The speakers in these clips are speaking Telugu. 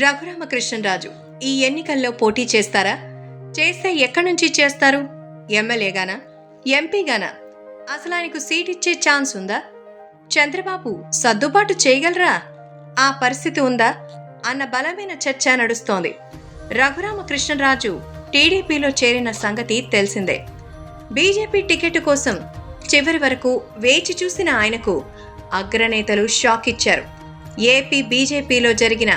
రఘురామకృష్ణరాజు ఈ ఎన్నికల్లో పోటీ చేస్తారా? చేస్తే ఎక్కడి నుంచి చేస్తారు? ఎమ్మెల్యేగానా ఎంపీగానా అసలు ఆయనకు సీట్ ఇచ్చే ఛాన్స్ ఉందా? చంద్రబాబు సర్దుబాటు చేయగలరా? ఆ పరిస్థితి ఉందా? అన్న బలమైన చర్చ నడుస్తోంది. రఘురామకృష్ణరాజు టీడీపీలో చేరిన సంగతి తెలిసిందే. బీజేపీ టికెట్ కోసం చివరి వరకు వేచి చూసిన ఆయనకు అగ్రనేతలు షాక్ ఇచ్చారు. ఏపీ బీజేపీలో జరిగిన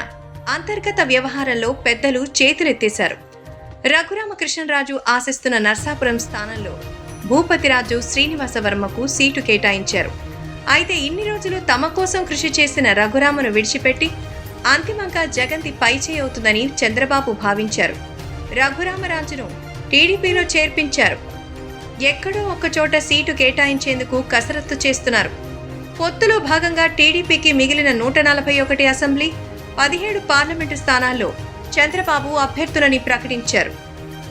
అంతర్గత వ్యవహారంలో పెద్దలు చేతులెత్తేశారు. రఘురామకృష్ణరాజు ఆశిస్తున్న నర్సాపురం స్థానంలో భూపతిరాజు శ్రీనివాసవర్మకు సీటు కేటాయించారు. అయితే ఇన్ని రోజులు తమ కోసం కృషి చేసిన రఘురామను విడిచిపెట్టి అంతిమంగా జగంతి పైచేయి అవుతుందని చంద్రబాబు భావించారు. రఘురామరాజును టీడీపీలో చేర్పించారు. ఎక్కడో ఒక్కచోట సీటు కేటాయించేందుకు కసరత్తు చేస్తున్నారు. పొత్తులో భాగంగా టీడీపీకి మిగిలిన నూట నలభై ఒకటి అసెంబ్లీ పదిహేడు పార్లమెంటు స్థానాల్లో చంద్రబాబు అభ్యర్థులని ప్రకటించారు.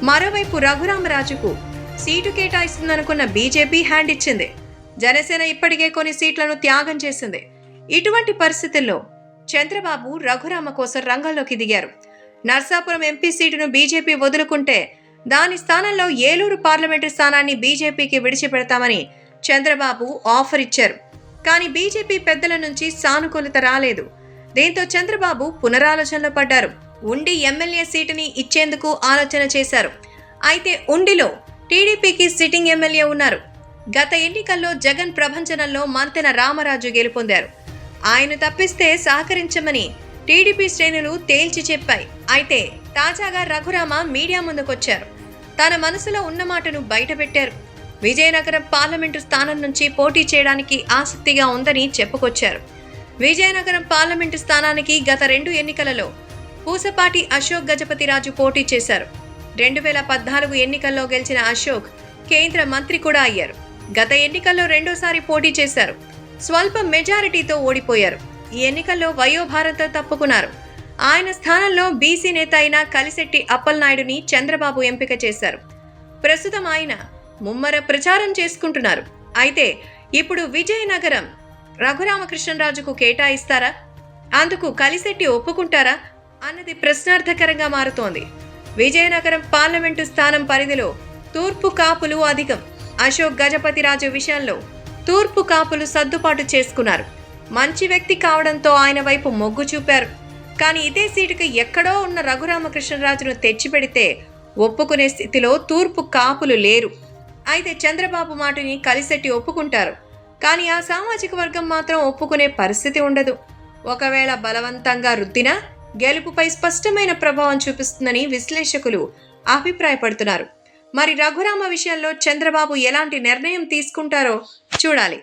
మరోవైపు రఘురామరాజుకు సీటు కేటాయిస్తుందనుకున్న బీజేపీ హ్యాండ్ ఇచ్చింది. జనసేన ఇప్పటికే కొన్ని సీట్లను త్యాగం చేసింది. ఇటువంటి పరిస్థితుల్లో చంద్రబాబు రఘురామ కోసం రంగంలోకి దిగారు. నర్సాపురం ఎంపీ సీటును బీజేపీ వదులుకుంటే దాని స్థానంలో ఏలూరు పార్లమెంటు స్థానాన్ని బీజేపీకి విడిచిపెడతామని చంద్రబాబు ఆఫర్ ఇచ్చారు. కానీ బీజేపీ పెద్దల నుంచి సానుకూలత రాలేదు. దీంతో చంద్రబాబు పునరాలోచనలో పడ్డారు. ఉండి ఎమ్మెల్యే సీటుని ఇచ్చేందుకు ఆలోచన చేశారు. అయితే ఉండిలో టీడీపీకి సిట్టింగ్ ఎమ్మెల్యే ఉన్నారు. గత ఎన్నికల్లో జగన్ ప్రభంజనంలో మంతెన రామరాజు గెలుపొందారు. ఆయన తప్పిస్తే సహకరించమని టీడీపీ శ్రేణులు తేల్చి చెప్పాయి. అయితే తాజాగా రఘురామ మీడియా ముందుకొచ్చారు. తన మనసులో ఉన్న మాటను బయటపెట్టారు. విజయనగరం పార్లమెంటు స్థానం నుంచి పోటీ చేయడానికి ఆసక్తిగా ఉందని చెప్పుకొచ్చారు. విజయనగరం పార్లమెంటు స్థానానికి గత రెండు ఎన్నికలలో పూసపాటి అశోక్ గజపతిరాజు పోటీ చేశారు. రెండు వేల పద్నాలుగు ఎన్నికల్లో గెలిచిన అశోక్ కేంద్ర మంత్రి కూడా అయ్యారు. గత ఎన్నికల్లో రెండోసారి పోటీ చేశారు. స్వల్ప మెజారిటీతో ఓడిపోయారు. ఈ ఎన్నికల్లో వయోభారంతో తప్పుకున్నారు. ఆయన స్థానంలో బీసీ నేత అయిన కలిశెట్టి అప్పలనాయుడుని చంద్రబాబు ఎంపిక చేశారు. ప్రస్తుతం ఆయన ముమ్మర ప్రచారం చేసుకుంటున్నారు. అయితే ఇప్పుడు విజయనగరం రఘురామకృష్ణరాజుకు కేటాయిస్తారా? అందుకు కలిశెట్టి ఒప్పుకుంటారా? అన్నది ప్రశ్నార్థకరంగా మారుతోంది. విజయనగరం పార్లమెంటు స్థానం పరిధిలో తూర్పు కాపులు అధికం. అశోక్ గజపతిరాజు విషయంలో తూర్పు కాపులు సర్దుబాటు చేసుకున్నారు. మంచి వ్యక్తి కావడంతో ఆయన వైపు మొగ్గు చూపారు. కానీ ఇదే సీటుకి ఎక్కడో ఉన్న రఘురామకృష్ణరాజును తెచ్చిపెడితే ఒప్పుకునే స్థితిలో తూర్పు కాపులు లేరు. అయితే చంద్రబాబు మాటని కలిసెట్టి ఒప్పుకుంటారు. కానీ ఆ సామాజిక వర్గం మాత్రం ఒప్పుకునే పరిస్థితి ఉండదు. ఒకవేళ బలవంతంగా రుద్దినా గెలుపుపై స్పష్టమైన ప్రభావం చూపిస్తుందని విశ్లేషకులు అభిప్రాయపడుతున్నారు. మరి రఘురామ విషయంలో చంద్రబాబు ఎలాంటి నిర్ణయం తీసుకుంటారో చూడాలి.